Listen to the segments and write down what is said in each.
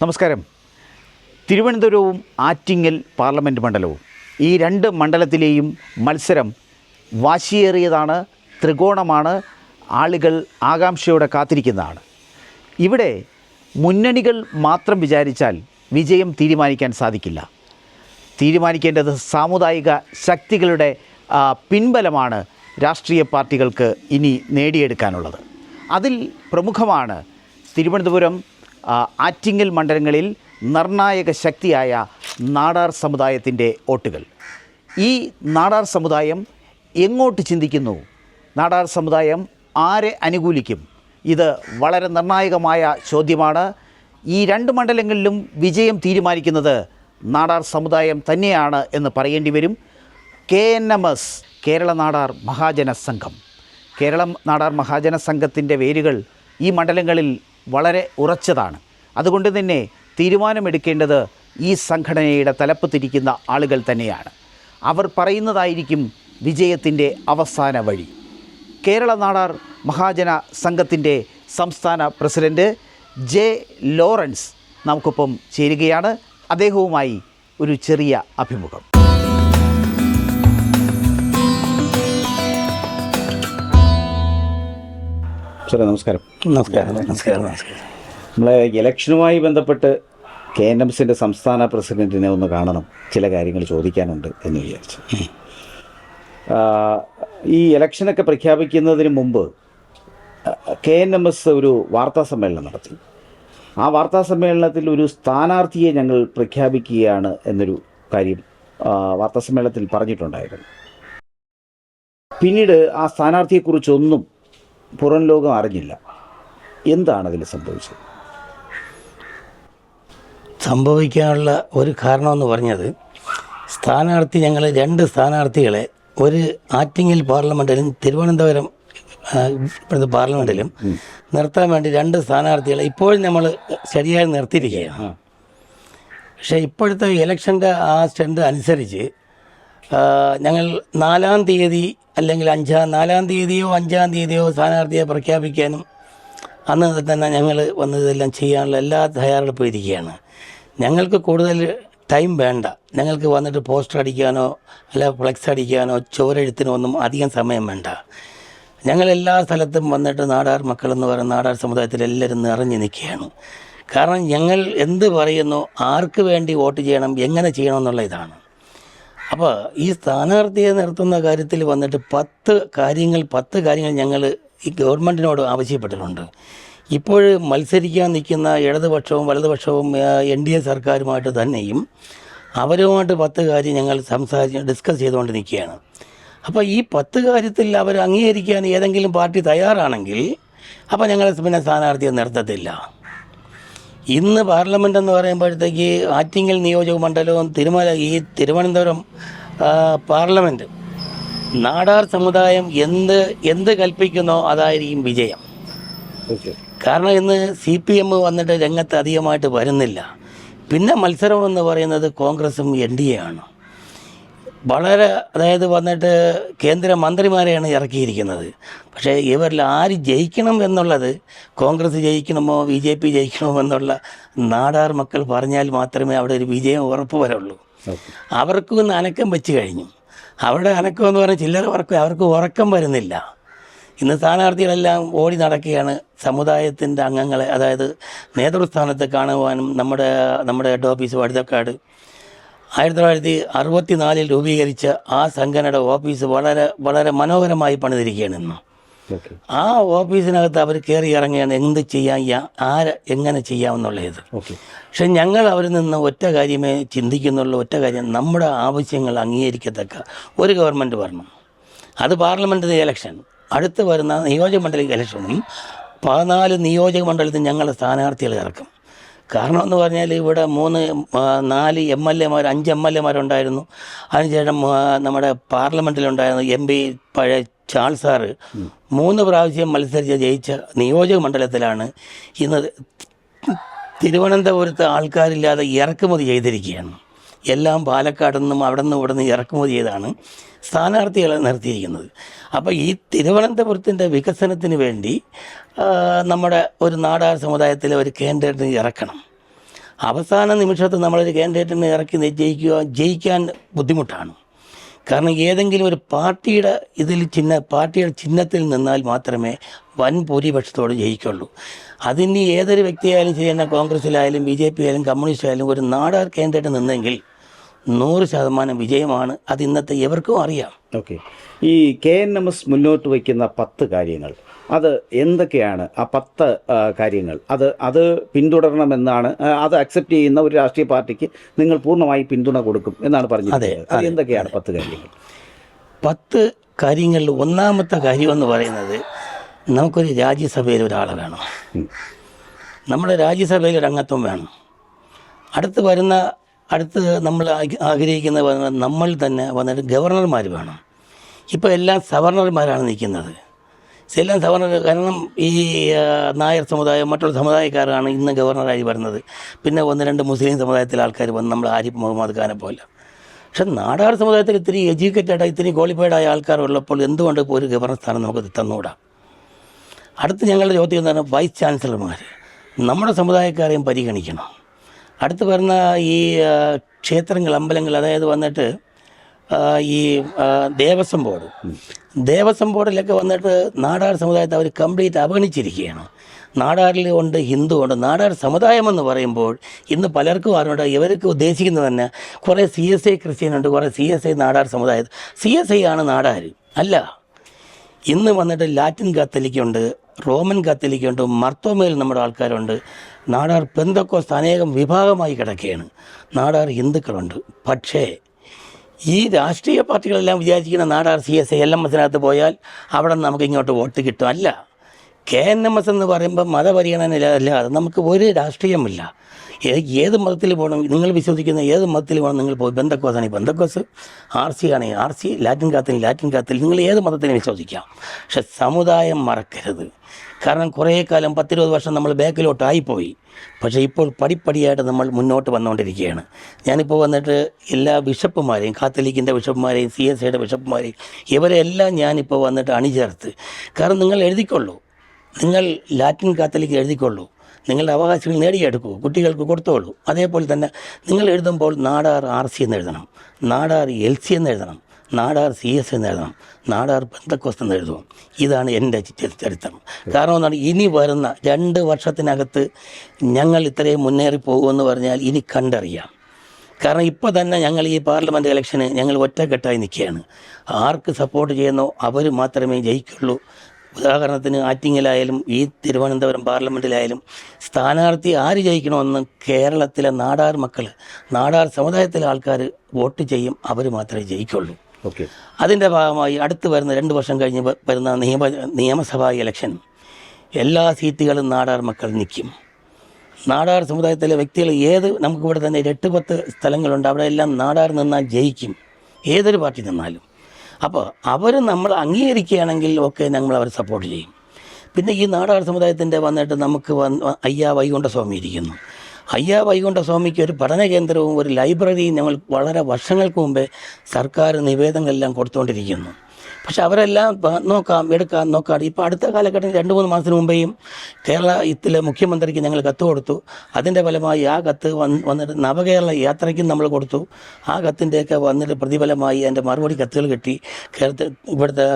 നമസ്കാരം. തിരുവനന്തപുരവും ആറ്റിങ്ങൽ പാർലമെന്റ് മണ്ഡലവും. ഈ രണ്ട് മണ്ഡലത്തിലെയും മത്സരം വാശിയേറിയതാണ് ത്രികോണമാണ് ആളുകൾ ആകാംക്ഷയോടെ കാത്തിരിക്കുന്നതാണ്. ഇവിടെ മുന്നണികൾ മാത്രം വിചാരിച്ചാൽ വിജയം തീരുമാനിക്കാൻ സാധിക്കില്ല. തീരുമാനിക്കേണ്ടത് സാമുദായിക ശക്തികളുടെ പിൻബലമാണ് രാഷ്ട്രീയ പാർട്ടികൾക്ക് ഇനി നേടിയെടുക്കാനുള്ളത്. അതിൽ പ്രമുഖമാണ് തിരുവനന്തപുരം ആറ്റിങ്ങൽ മണ്ഡലങ്ങളിൽ നിർണായക ശക്തിയായ നാടാർ സമുദായത്തിന്റെ വോട്ടുകൾ ഈ നാടാർ സമുദായം എങ്ങോട്ട് ചിന്തിക്കുന്നു? നാടാർ സമുദായം ആരെ അനുകൂലിക്കും? ഇത് വളരെ നിർണായകമായ ചോദ്യമാണ്. ഈ രണ്ട് മണ്ഡലങ്ങളിലും വിജയം തീരുമാനിക്കുന്നത് നാടാർ സമുദായം തന്നെയാണ് എന്ന് പറയേണ്ടി വരും. K N M S Kerala Nadar Mahajana Sangham Keralam Nadar Mahajana സംഘത്തിന്റെ വേരുകൾ ഈ മണ്ഡലങ്ങളിൽ വളരെ ഉറച്ചതാണ്. അതുകൊണ്ട് തന്നെ തീരുമാനമെടുക്കേണ്ടത് ഈ സംഘടനയുടെ തലപ്പ് തിരിക്കുന്ന ആളുകൾ തന്നെയാണ്. അവർ പറയുന്നതായിരിക്കും വിജയത്തിന്റെ അവസാന വഴി. കേരള നാടാർ മഹാജന സംഘത്തിന്റെ സംസ്ഥാന പ്രസിഡന്റ് ജെ ലോറൻസ് നമുക്കൊപ്പം ചേരുകയാണ്. അദ്ദേഹവുമായി ഒരു ചെറിയ അഭിമുഖം. സാറേ നമസ്കാരം. നമസ്കാരം. നമസ്കാരം. നമസ്കാരം. നമ്മളെ ഇലക്ഷനുമായി ബന്ധപ്പെട്ട് കെ എൻ എംസിന്റെ സംസ്ഥാന പ്രസിഡന്റിനെ ഒന്ന് കാണണം ചില കാര്യങ്ങൾ ചോദിക്കാനുണ്ട് എന്ന് വിചാരിച്ചു. ഈ ഇലക്ഷനൊക്കെ പ്രഖ്യാപിക്കുന്നതിന് മുമ്പ് കെ എൻ എം എസ് ഒരു വാർത്താ സമ്മേളനം നടത്തി. ആ വാർത്താ സമ്മേളനത്തിൽ ഒരു സ്ഥാനാർത്ഥിയെ ഞങ്ങൾ പ്രഖ്യാപിക്കുകയാണ് എന്നൊരു കാര്യം വാർത്താ സമ്മേളനത്തിൽ പറഞ്ഞിട്ടുണ്ടായിരുന്നു. പിന്നീട് ആ സ്ഥാനാർത്ഥിയെക്കുറിച്ചൊന്നും പുറം ലോകം അറിഞ്ഞില്ല. എന്താണ് അതിൽ സംഭവിച്ചത്? സംഭവിക്കാനുള്ള ഒരു കാരണമെന്ന് പറഞ്ഞത് സ്ഥാനാർത്ഥി ഞങ്ങൾ രണ്ട് സ്ഥാനാർത്ഥികളെ ഒരു ആറ്റിങ്ങൽ പാർലമെന്റിലും തിരുവനന്തപുരം ഇപ്പോഴത്തെ പാർലമെന്റിലും നിർത്താൻ വേണ്ടി രണ്ട് സ്ഥാനാർത്ഥികളെ ഇപ്പോഴും നമ്മൾ ശരിയായി നിർത്തിയിരിക്കുകയാണ്. പക്ഷേ ഇപ്പോഴത്തെ ഇലക്ഷന്റെ ആ സ്റ്റെൻഡ് അനുസരിച്ച് ഞങ്ങൾ നാലാം തീയതി അല്ലെങ്കിൽ അഞ്ചാം നാലാം തീയതിയോ അഞ്ചാം തീയതിയോ സ്ഥാനാർത്ഥിയെ പ്രഖ്യാപിക്കാനും അന്ന് തന്നെ ഞങ്ങൾ വന്നതെല്ലാം ചെയ്യാനുള്ള എല്ലാ തയ്യാറെടുപ്പും ഇരിക്കുകയാണ്. ഞങ്ങൾക്ക് കൂടുതൽ ടൈം വേണ്ട. ഞങ്ങൾക്ക് വന്നിട്ട് പോസ്റ്റർ അടിക്കാനോ അല്ല ഫ്ലെക്സ് അടിക്കാനോ ചോരെഴുത്തിനോ ഒന്നും അധികം സമയം വേണ്ട. ഞങ്ങൾ എല്ലാ സ്ഥലത്തും വന്നിട്ട് നാടാർ മക്കളെന്ന് പറയുന്ന നാടാർ സമുദായത്തിൽ എല്ലാവരും നിറഞ്ഞു നിൽക്കുകയാണ്. കാരണം ഞങ്ങൾ എന്ത് പറയുന്നു ആർക്ക് വേണ്ടി വോട്ട് ചെയ്യണം എങ്ങനെ ചെയ്യണം എന്നുള്ള ഇതാണ്. അപ്പോൾ ഈ സ്ഥാനാർത്ഥിയെ നിർത്തുന്ന കാര്യത്തിൽ വന്നിട്ട് പത്ത് കാര്യങ്ങൾ പത്ത് കാര്യങ്ങൾ ഞങ്ങൾ ഈ ഗവൺമെന്റിനോട് ആവശ്യപ്പെട്ടിട്ടുണ്ട്. ഇപ്പോൾ മത്സരിക്കാൻ നിൽക്കുന്ന ഇടതുപക്ഷവും വലതുപക്ഷവും എൻ ഡി എ സർക്കാരുമായിട്ട് തന്നെയും അവരുമായിട്ട് പത്ത് കാര്യം ഞങ്ങൾ സംസാരിച്ച് ഡിസ്കസ് ചെയ്തുകൊണ്ട് നിൽക്കുകയാണ്. അപ്പോൾ ഈ പത്ത് കാര്യത്തിൽ അവർ അംഗീകരിക്കാൻ ഏതെങ്കിലും പാർട്ടി തയ്യാറാണെങ്കിൽ അപ്പോൾ ഞങ്ങൾ പിന്നെ സ്ഥാനാർത്ഥിയെ നിർത്തത്തില്ല. ഇന്ന് പാർലമെന്റ് എന്ന് പറയുമ്പോഴത്തേക്ക് ആറ്റിങ്ങൽ നിയോജക മണ്ഡലവും തിരുമല ഈ തിരുവനന്തപുരം പാർലമെന്റ് നാടാർ സമുദായം എന്ത് എന്ത് കൽപ്പിക്കുന്നോ അതായിരിക്കും വിജയം. കാരണം ഇന്ന് സി പി എം വന്നിട്ട് രംഗത്ത് അധികമായിട്ട് വരുന്നില്ല. പിന്നെ മത്സരം എന്ന് പറയുന്നത് കോൺഗ്രസും എൻ ഡി എ ആണ്. വളരെ അതായത് വന്നിട്ട് കേന്ദ്ര മന്ത്രിമാരെയാണ് ഇറക്കിയിരിക്കുന്നത്. പക്ഷേ ഇവരിൽ ആര് ജയിക്കണം എന്നുള്ളത് കോൺഗ്രസ് ജയിക്കണമോ ബി ജെ പി ജയിക്കണമോ എന്നുള്ള നാടാർ മക്കൾ പറഞ്ഞാൽ മാത്രമേ അവിടെ ഒരു വിജയം ഉറപ്പ് വരുള്ളൂ. അവർക്കും ഇന്ന് അനക്കം വെച്ച് കഴിഞ്ഞു. അവരുടെ അനക്കം എന്ന് പറഞ്ഞാൽ ചില്ലറ ഉറക്കം അവർക്ക് ഉറക്കം വരുന്നില്ല. ഇന്ന് സ്ഥാനാർത്ഥികളെല്ലാം ഓടി നടക്കുകയാണ്. സമുദായത്തിന്റെ അംഗങ്ങളെ അതായത് നേതൃസ്ഥാനത്ത് കാണുവാനും നമ്മുടെ നമ്മുടെ ഹെഡ് ഓഫീസ് വഴുതക്കാട് ആയിരത്തി തൊള്ളായിരത്തി അറുപത്തി നാലിൽ രൂപീകരിച്ച ആ സംഘടനയുടെ ഓഫീസ് വളരെ വളരെ മനോഹരമായി പണിതിരിക്കുകയാണ് ഇന്ന്. ആ ഓഫീസിനകത്ത് അവർ കയറി ഇറങ്ങിയാണ് എന്ത് ചെയ്യാൻ യാ- ആര് എങ്ങനെ ചെയ്യാമെന്നുള്ളത്. ഇത് പക്ഷെ ഞങ്ങൾ അവരിൽ നിന്ന് ഒറ്റ കാര്യമേ ചിന്തിക്കുന്നുള്ളൂ ഒറ്റ കാര്യം നമ്മുടെ ആവശ്യങ്ങൾ അംഗീകരിക്കത്തക്ക ഒരു ഗവൺമെന്റ് വരണം. അത് പാർലമെന്റ് ഇലക്ഷൻ അടുത്ത് വരുന്ന നിയോജക മണ്ഡലം ഇലക്ഷനും പതിനാല് നിയോജക മണ്ഡലത്തിൽ ഞങ്ങളുടെ സ്ഥാനാർത്ഥികൾ ഇറക്കും. കാരണം എന്ന് പറഞ്ഞാൽ ഇവിടെ മൂന്ന് നാല് എം എൽ എമാർ അഞ്ച് എം എൽ എമാരുണ്ടായിരുന്നു. അതിനുശേഷം നമ്മുടെ പാർലമെന്റിലുണ്ടായിരുന്ന എം പി പഴയ ചാൾസ് സാറ് മൂന്ന് പ്രാവശ്യം മത്സരിച്ച് ജയിച്ച നിയോജക മണ്ഡലത്തിലാണ് ഇന്ന് തിരുവനന്തപുരത്ത് ആൾക്കാരില്ലാതെ ഇറക്കുമതി ചെയ്തിരിക്കുകയാണ്. എല്ലാം പാലക്കാട് നിന്നും അവിടെ നിന്നും ഇവിടെ നിന്ന് ഇറക്കുമതി ചെയ്താണ് സ്ഥാനാർത്ഥികളെ നിർത്തിയിരിക്കുന്നത്. അപ്പോൾ ഈ തിരുവനന്തപുരത്തിന്റെ വികസനത്തിന് വേണ്ടി നമ്മുടെ ഒരു നാടാർ സമുദായത്തിലെ ഒരു കേന്ദ്രത്തിന് ഇറക്കണം. അവസാന നിമിഷത്ത് നമ്മളൊരു കാൻഡിഡേറ്റിനെ ഇറക്കി ജയിക്കുക ജയിക്കാൻ ബുദ്ധിമുട്ടാണ്. കാരണം ഏതെങ്കിലും ഒരു പാർട്ടിയുടെ ഇതിൽ ചിഹ്ന പാർട്ടിയുടെ ചിഹ്നത്തിൽ നിന്നാൽ മാത്രമേ വൻ ഭൂരിപക്ഷത്തോട് ജയിക്കുള്ളൂ. അതിന് ഏതൊരു വ്യക്തിയായാലും ശരി തന്നെ കോൺഗ്രസ്സിലായാലും ബി ജെ പി ആയാലും കമ്മ്യൂണിസ്റ്റ് ആയാലും ഒരു നാടാർ കേന്ദ്രമായിട്ട് നിന്നെങ്കിൽ നൂറ് ശതമാനം വിജയമാണ്. അത് ഇന്നത്തെ എവർക്കും അറിയാം. ഓക്കെ. ഈ കെ എൻ എം എസ് മുന്നോട്ട് വയ്ക്കുന്ന പത്ത് കാര്യങ്ങൾ അത് എന്തൊക്കെയാണ് ആ പത്ത് കാര്യങ്ങൾ? അത് അത് പിന്തുടരണമെന്നാണ് അത് അക്സെപ്റ്റ് ചെയ്യുന്ന ഒരു രാഷ്ട്രീയ പാർട്ടിക്ക് നിങ്ങൾ പൂർണമായി പിന്തുണ കൊടുക്കും എന്നാണ് പറഞ്ഞത് അത് എന്തൊക്കെയാണ് പത്ത് കാര്യങ്ങൾ? പത്ത് കാര്യങ്ങളിൽ ഒന്നാമത്തെ കാര്യം എന്ന് പറയുന്നത് നമുക്കൊരു രാജ്യസഭയിൽ ഒരാൾ വേണം. നമ്മുടെ രാജ്യസഭയിൽ ഒരു അംഗത്വം വേണം. അടുത്ത് വരുന്ന അടുത്ത് നമ്മൾ ആഗ്ര- ആഗ്രഹിക്കുന്ന നമ്മൾ തന്നെ വന്നിട്ട് ഗവർണർമാർ വേണം. ഇപ്പോൾ എല്ലാം സവർണർമാരാണ് നിൽക്കുന്നത്. എല്ലാം സവർണർ കാരണം ഈ നായർ സമുദായം മറ്റുള്ള സമുദായക്കാരാണ് ഇന്ന് ഗവർണറായി വരുന്നത്. പിന്നെ ഒന്ന് രണ്ട് മുസ്ലിം സമുദായത്തിലെ ആൾക്കാർ വന്ന് നമ്മൾ ആരിഫ് മുഹമ്മദ് ഖാനെ പോലെ. പക്ഷെ നാടാർ സമുദായത്തിൽ ഇത്തിരി എഡ്യൂക്കേറ്റഡ് ആയി ഇത്തിരി ക്വാളിഫൈഡായ ഉള്ളപ്പോൾ എന്തുകൊണ്ട് ഇപ്പോൾ ഒരു ഗവർണർ സ്ഥാനം നമുക്ക് തന്നുകൂടാ അടുത്ത് ഞങ്ങളുടെ ചോദ്യം എന്താണ്? വൈസ് ചാൻസലർമാർ നമ്മുടെ സമുദായക്കാരെയും പരിഗണിക്കണം. അടുത്ത് വരുന്ന ഈ ക്ഷേത്രങ്ങൾ അമ്പലങ്ങൾ അതായത് വന്നിട്ട് ഈ ദേവസ്വം ബോർഡ്. ദേവസ്വം ബോർഡിലൊക്കെ വന്നിട്ട് നാടാർ സമുദായത്തെ അവർ കംപ്ലീറ്റ് അവഗണിച്ചിരിക്കുകയാണ്. നാടാറിൽ ഉണ്ട് ഹിന്ദു ഉണ്ട് നാടാർ സമുദായം എന്ന് പറയുമ്പോൾ ഇന്ന് പലർക്കും അറിവുണ്ട്. ഇവർക്ക് ഉദ്ദേശിക്കുന്നത് തന്നെ കുറേ സി എസ് ഐ ക്രിസ്ത്യൻ ഉണ്ട് കുറേ സി എസ് ഐ നാടാർ സമുദായം സി എസ് ഐ ആണ് നാടാർ അല്ല. ഇന്ന് വന്നിട്ട് ലാറ്റിൻ കത്തലിക്കുണ്ട് റോമൻ കത്തലിക്കുണ്ട് മർത്തോമയിൽ നമ്മുടെ ആൾക്കാരുണ്ട്. നാടാർ പെന്തക്കോസ് അനേകം വിഭാഗമായി കിടക്കുകയാണ് നാടാർ ഹിന്ദുക്കളുണ്ട്. പക്ഷേ ഈ രാഷ്ട്രീയ പാർട്ടികളെല്ലാം വിചാരിക്കുന്ന Nadar C S I L M എസിനകത്ത് പോയാൽ അവിടെ നമുക്ക് ഇങ്ങോട്ട് വോട്ട് കിട്ടും. അല്ല. കെ എൻ എം എസ് എന്ന് പറയുമ്പോൾ മതപരിഗണന അല്ലാതെ നമുക്ക് ഒരു രാഷ്ട്രീയമില്ല ഏത് മതത്തിൽ പോകണം നിങ്ങൾ വിശ്വസിക്കുന്ന ഏത് മതത്തിൽ പോകണം നിങ്ങൾ പോയി ബന്ധക്കോസാണെങ്കിൽ ബന്ധക്കോസ് ആർ സി ആണെങ്കിൽ R C Latin Catholic Latin Catholic നിങ്ങൾ ഏത് മതത്തിനും വിശ്വസിക്കാം. പക്ഷെ സമുദായം മറക്കരുത്. കാരണം കുറേ കാലം പത്തിരുപത് വർഷം നമ്മൾ ബാക്കിലോട്ടായിപ്പോയി. പക്ഷേ ഇപ്പോൾ പടിപ്പടിയായിട്ട് നമ്മൾ മുന്നോട്ട് വന്നുകൊണ്ടിരിക്കുകയാണ്. ഞാനിപ്പോൾ വന്നിട്ട് എല്ലാ ബിഷപ്പുമാരെയും കാത്തലിക്കിന്റെ ബിഷപ്പുമാരെയും സി എസ് ഐയുടെ ബിഷപ്പുമാരെയും ഇവരെല്ലാം ഞാനിപ്പോൾ വന്നിട്ട് അണിചേർത്ത്. കാരണം നിങ്ങൾ എഴുതിക്കൊള്ളൂ. നിങ്ങൾ ലാറ്റിൻ കാത്തലിക്ക് എഴുതിക്കൊള്ളൂ. നിങ്ങളുടെ അവകാശങ്ങൾ നേടിയെടുക്കൂ. കുട്ടികൾക്ക് കൊടുത്തോളൂ. അതേപോലെ തന്നെ നിങ്ങൾ എഴുതുമ്പോൾ നാടാർ ആർ സി എന്ന് എഴുതണം. നാടാർ എൽ സി എന്ന് എഴുതണം. നാടാർ സി എസ് എന്ന് എഴുതണം. നാടാർ ബന്ധക്കോസ് എന്ന് എഴുതും ഇതാണ് എന്റെ ചരിത്രം. കാരണം എന്താണ്? ഇനി വരുന്ന രണ്ട് വർഷത്തിനകത്ത് ഞങ്ങൾ ഇത്രയും മുന്നേറി പോകുമെന്ന് പറഞ്ഞാൽ ഇനി കണ്ടറിയാം. കാരണം ഇപ്പോൾ തന്നെ ഞങ്ങൾ ഈ പാർലമെന്റ് ഇലക്ഷന് ഞങ്ങൾ ഒറ്റക്കെട്ടായി നിൽക്കുകയാണ്. ആർക്ക് സപ്പോർട്ട് ചെയ്യുന്നോ അവർ മാത്രമേ ജയിക്കുള്ളൂ. ഉദാഹരണത്തിന് ആറ്റിങ്ങലായാലും ഈ തിരുവനന്തപുരം പാർലമെന്റിലായാലും സ്ഥാനാർത്ഥി ആര് ജയിക്കണമെന്ന് കേരളത്തിലെ നാടാർ മക്കൾ നാടാർ സമുദായത്തിലെ ആൾക്കാർ വോട്ട് ചെയ്യും അവർ മാത്രമേ ജയിക്കുള്ളൂ. ഓക്കെ. അതിന്റെ ഭാഗമായി അടുത്ത് വരുന്ന രണ്ട് വർഷം കഴിഞ്ഞ് വരുന്ന നിയമ നിയമസഭാ ഇലക്ഷൻ. എല്ലാ സീറ്റുകളും നാടാർ മക്കൾ നിൽക്കും. നാടാർ സമുദായത്തിലെ വ്യക്തികൾ ഏത് നമുക്കിവിടെ തന്നെ ഒരു എട്ട് പത്ത് സ്ഥലങ്ങളുണ്ട് അവിടെ എല്ലാം നാടാർ നിന്നാൽ ജയിക്കും. ഏതൊരു പാർട്ടി നിന്നാലും. അപ്പോൾ അവർ നമ്മൾ അംഗീകരിക്കുകയാണെങ്കിൽ ഒക്കെ നമ്മൾ അവരെ സപ്പോർട്ട് ചെയ്യും. പിന്നെ ഈ നാടാർ സമുദായത്തിന്റെ വന്നിട്ട് നമുക്ക് വന്ന് അയ്യാ വൈകുണ്ഠ സ്വാമി ഇരിക്കുന്നു. അയ്യാ വൈകുണ്ഠ സ്വാമിക്ക് ഒരു പഠന കേന്ദ്രവും ഒരു ലൈബ്രറിയും ഞങ്ങൾ വളരെ വർഷങ്ങൾക്ക് മുമ്പേ സർക്കാർ നിവേദനങ്ങളെല്ലാം കൊടുത്തുകൊണ്ടിരിക്കുന്നു പക്ഷെ അവരെല്ലാം നോക്കാം എടുക്കാം നോക്കാം. ഇപ്പോൾ അടുത്ത കാലഘട്ടത്തിൽ രണ്ട് മൂന്ന് മാസത്തിന് മുമ്പേയും കേരളത്തിലെ മുഖ്യമന്ത്രിക്ക് ഞങ്ങൾ കത്ത് കൊടുത്തു. അതിന്റെ ഫലമായി ആ കത്ത് വന്ന് വന്നിട്ട് നവകേരള യാത്രയ്ക്കും നമ്മൾ കൊടുത്തു. ആ കത്തിന്റെയൊക്കെ വന്നിട്ട് പ്രതിഫലമായി അതിന്റെ മറുപടി കത്തുകൾ കിട്ടി. കേരളത്തിൽ ഇവിടുത്തെ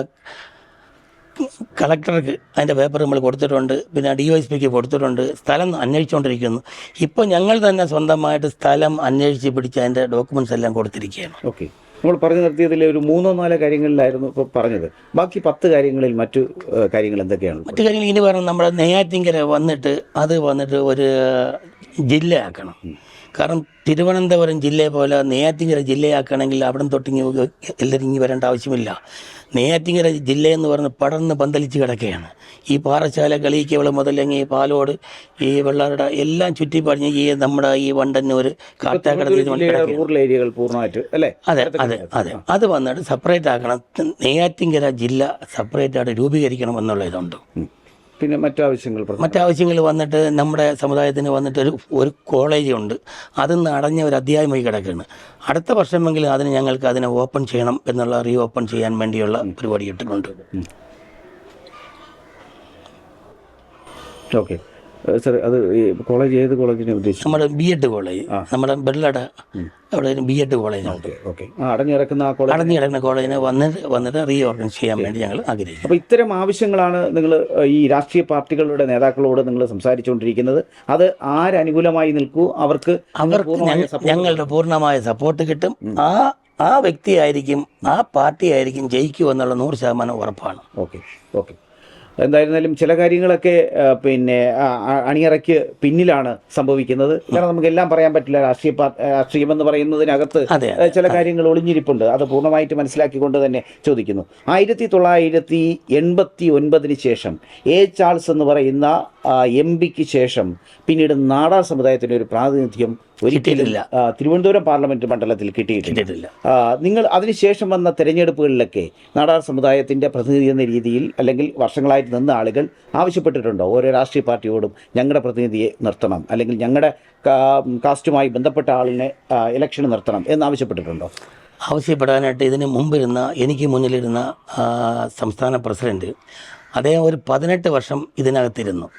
കളക്ടർക്ക് അതിന്റെ പേപ്പർ നമ്മൾ കൊടുത്തിട്ടുണ്ട്. പിന്നെ ഡി വൈ എസ് പിക്ക് കൊടുത്തിട്ടുണ്ട്. സ്ഥലം അന്വേഷിച്ചുകൊണ്ടിരിക്കുന്നു ഇപ്പോൾ ഞങ്ങൾ തന്നെ സ്വന്തമായിട്ട് സ്ഥലം അന്വേഷിച്ച് പിടിച്ച് അതിന്റെ ഡോക്യുമെന്റ്സ് എല്ലാം കൊടുത്തിരിക്കുകയാണ്. ഓക്കെ. നമ്മൾ പറഞ്ഞു നിർത്തിയതിൽ ഒരു മൂന്നോ നാലോ കാര്യങ്ങളിലായിരുന്നു ഇപ്പോൾ പറഞ്ഞത്. ബാക്കി പത്ത് കാര്യങ്ങളിൽ മറ്റു കാര്യങ്ങൾ എന്തൊക്കെയാണ് മറ്റു കാര്യങ്ങൾ ഇനി പറഞ്ഞാൽ നമ്മുടെ നെയ്യാറ്റിങ്കര വന്നിട്ട് അത് വന്നിട്ട് ഒരു ജില്ലയാക്കണം കാരണം തിരുവനന്തപുരം ജില്ലയെ പോലെ നെയ്യാറ്റിങ്കര ജില്ലയാക്കണമെങ്കിൽ അവിടെ തൊട്ടിങ്ങി എല്ലാവരും ഇങ്ങി വരേണ്ട ആവശ്യമില്ല. നെയ്യാറ്റിങ്കര ജില്ലയെന്ന് പറഞ്ഞ് പടർന്ന് പന്തലിച്ച് കിടക്കുകയാണ്. ഈ പാറശാല കളിക്കവള മുതലങ്ങി പാലോട് ഈ വെള്ളാരുടെ എല്ലാം ചുറ്റിപ്പറിഞ്ഞ് ഈ നമ്മുടെ ഈ വണ്ടന്നൂർ കാട്ടാക്കട പൂർണമായിട്ട് അല്ലേ? അതെ അതെ അതെ. അത് വന്നിട്ട് സെപ്പറേറ്റ് ആക്കണം. നെയ്യാറ്റിങ്കര ജില്ല സെപ്പറേറ്റ് ആയിട്ട് രൂപീകരിക്കണം എന്നുള്ള ഇതുണ്ട്. പിന്നെ മറ്റാവശ്യങ്ങൾ മറ്റാവശ്യങ്ങൾ വന്നിട്ട് നമ്മുടെ സമുദായത്തിന് വന്നിട്ട് ഒരു ഒരു കോളേജ് ഉണ്ട് അതിന്ന് അടഞ്ഞ ഒരു അധ്യായമായി കിടക്കുകയാണ് അടുത്ത വർഷമെങ്കിലും അതിന് ഞങ്ങൾക്ക് അതിനെ ഓപ്പൺ ചെയ്യണം എന്നുള്ള റീ ഓപ്പൺ ചെയ്യാൻ വേണ്ടിയുള്ള പരിപാടി ഇട്ടിട്ടുണ്ട്. ഓക്കെ. സാർ അത് കോളേജ് ഏത് കോളേജിനെ ഉദ്ദേശിച്ചു നമ്മുടെ ബി എഡ് കോളേജ് നമ്മുടെ ബെള്ളട അവിടെ ഒരു ബി എഡ് കോളേജുണ്ട് ഓക്കെ ആ കോളേജ് അടഞ്ഞു കിടക്കുന്ന കോളേജിനെ വന്നിട്ട് വന്നിട്ട് റീ ഓർഗനൈസ് ചെയ്യാൻ വേണ്ടി ഞങ്ങൾ ആഗ്രഹിക്കുന്നു. അപ്പോൾ ഇത്തരം ആവശ്യങ്ങളാണ് നിങ്ങൾ ഈ രാഷ്ട്രീയ പാർട്ടികളുടെ നേതാക്കളോട് നിങ്ങൾ സംസാരിച്ചുകൊണ്ടിരിക്കുന്നത്. അത് ആരനുകൂലമായി നിൽക്കൂ? അവർക്ക് അവർക്ക് ഞങ്ങളുടെ പൂർണമായ സപ്പോർട്ട് കിട്ടും. ആ ആ വ്യക്തിയായിരിക്കും ആ പാർട്ടിയായിരിക്കും ജയിക്കുമെന്നുള്ള നൂറ് ശതമാനം ഉറപ്പാണ്. Okay okay. എന്തായിരുന്നാലും ചില കാര്യങ്ങളൊക്കെ പിന്നെ അണിയറയ്ക്ക് പിന്നിലാണ് സംഭവിക്കുന്നത്. കാരണം നമുക്ക് എല്ലാം പറയാൻ പറ്റില്ല. രാഷ്ട്രീയ രാഷ്ട്രീയം എന്ന് പറയുന്നതിനകത്ത് ചില കാര്യങ്ങൾ ഒളിഞ്ഞിരിപ്പുണ്ട്. അത് പൂർണമായിട്ട് മനസ്സിലാക്കിക്കൊണ്ട് തന്നെ ചോദിക്കുന്നു. ആയിരത്തി തൊള്ളായിരത്തി എൺപത്തി ഒൻപതിന് ശേഷം എ ചാൾസ് എന്ന് പറയുന്ന എം പിക്ക് ശേഷം പിന്നീട് നാടാർ സമുദായത്തിന്റെ ഒരു പ്രാതിനിധ്യം കിട്ടിയിട്ടില്ല. ആ, തിരുവനന്തപുരം പാർലമെന്റ് മണ്ഡലത്തിൽ കിട്ടിയിട്ടില്ല. നിങ്ങൾ അതിനുശേഷം വന്ന തെരഞ്ഞെടുപ്പുകളിലൊക്കെ നാടാർ സമുദായത്തിന്റെ പ്രതിനിധി എന്ന രീതിയിൽ അല്ലെങ്കിൽ വർഷങ്ങളായിട്ട് നിന്ന ആളുകൾ ആവശ്യപ്പെട്ടിട്ടുണ്ടോ? ഓരോ രാഷ്ട്രീയ പാർട്ടിയോടും ഞങ്ങളുടെ പ്രതിനിധിയെ നിർത്തണം അല്ലെങ്കിൽ ഞങ്ങളുടെ കാസ്റ്റുമായി ബന്ധപ്പെട്ട ആളിനെ ഇലക്ഷൻ നിർത്തണം എന്ന് ആവശ്യപ്പെട്ടിട്ടുണ്ടോ? ആവശ്യപ്പെടാനായിട്ട് ഇതിന് മുമ്പിരുന്ന എനിക്ക് മുന്നിലിരുന്ന സംസ്ഥാന പ്രസിഡന്റ് അദ്ദേഹം ഒരു പതിനെട്ട് വർഷം ഇതിനകത്തിരുന്നു.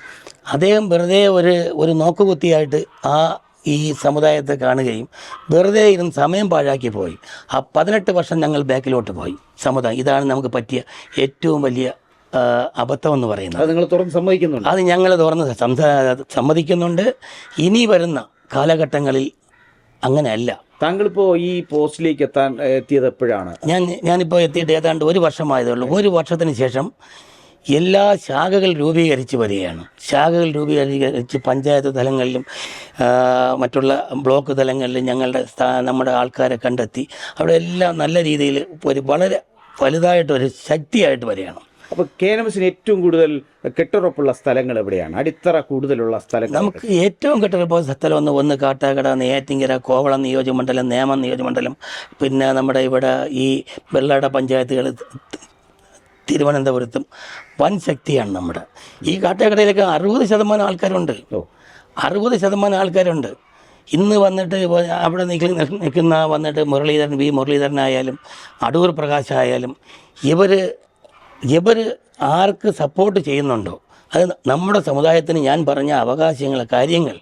അദ്ദേഹം വെറുതെ ഒരു ഒരു നോക്കുകുത്തിയായിട്ട് ആ ഈ സമുദായത്തെ കാണുകയും വെറുതെ ഇരുന്ന് സമയം പാഴാക്കി പോയി. ആ പതിനെട്ട് വർഷം ഞങ്ങൾ ബാക്കിലോട്ട് പോയി. സമുദായം ഇതാണ് നമുക്ക് പറ്റിയ ഏറ്റവും വലിയ അബദ്ധം എന്ന് പറയുന്നത്. അത് നിങ്ങൾ തുറന്ന് സമ്മതിക്കുന്നുണ്ട്. അത് ഞങ്ങൾ തുറന്ന് സമ്മതിക്കുന്നുണ്ട്. ഇനി വരുന്ന കാലഘട്ടങ്ങളിൽ അങ്ങനെയല്ല. താങ്കളിപ്പോൾ ഈ പോസ്റ്റിലേക്ക് എത്താൻ എത്തിയത് എപ്പോഴാണ്? ഞാൻ ഞാനിപ്പോൾ എത്തിയിട്ട് ഏതാണ്ട് ഒരു വർഷമായതേ ഉള്ളൂ. ഒരു വർഷത്തിന് ശേഷം എല്ലാ ശാഖകൾ രൂപീകരിച്ച് വരികയാണ്. ശാഖകൾ രൂപീകരിച്ച് പഞ്ചായത്ത് തലങ്ങളിലും മറ്റുള്ള ബ്ലോക്ക് തലങ്ങളിലും ഞങ്ങളുടെ സ്ഥാ- നമ്മുടെ ആൾക്കാരെ കണ്ടെത്തി അവിടെ എല്ലാം നല്ല രീതിയിൽ ഒരു വളരെ വലുതായിട്ടൊരു ശക്തിയായിട്ട് വരികയാണ്. അപ്പോൾ കെ എൻ എംസിന് ഏറ്റവും കൂടുതൽ കെട്ടുറപ്പുള്ള സ്ഥലങ്ങൾ എവിടെയാണ്? അടിത്തറ കൂടുതലുള്ള സ്ഥലങ്ങൾ നമുക്ക് ഏറ്റവും കെട്ടുറപ്പുള്ള സ്ഥലം ഒന്ന് ഒന്ന് കാട്ടാക്കട നെയ്യാറ്റിങ്കര കോവളം നിയോജകമണ്ഡലം നേമം നിയോജകമണ്ഡലം. പിന്നെ നമ്മുടെ ഇവിടെ ഈ വെള്ളാട പഞ്ചായത്തുകൾ തിരുവനന്തപുരത്തും വൻ ശക്തിയാണ് നമ്മുടെ. ഈ കാട്ടാക്കടയിലൊക്കെ അറുപത് ശതമാനം ആൾക്കാരുണ്ട്. അറുപത് ശതമാനം ആൾക്കാരുണ്ട്. ഇന്ന് വന്നിട്ട് അവിടെ നിൽക്കുന്ന നിൽക്കുന്ന വന്നിട്ട് മുരളീധരൻ വി മുരളീധരനായാലും അടൂർ പ്രകാശ് ആയാലും ഇവർ ഇവർ ആർക്ക് സപ്പോർട്ട് ചെയ്യുന്നുണ്ടോ? അത് നമ്മുടെ സമുദായത്തിന് ഞാൻ പറഞ്ഞ അവകാശങ്ങൾ കാര്യങ്ങൾ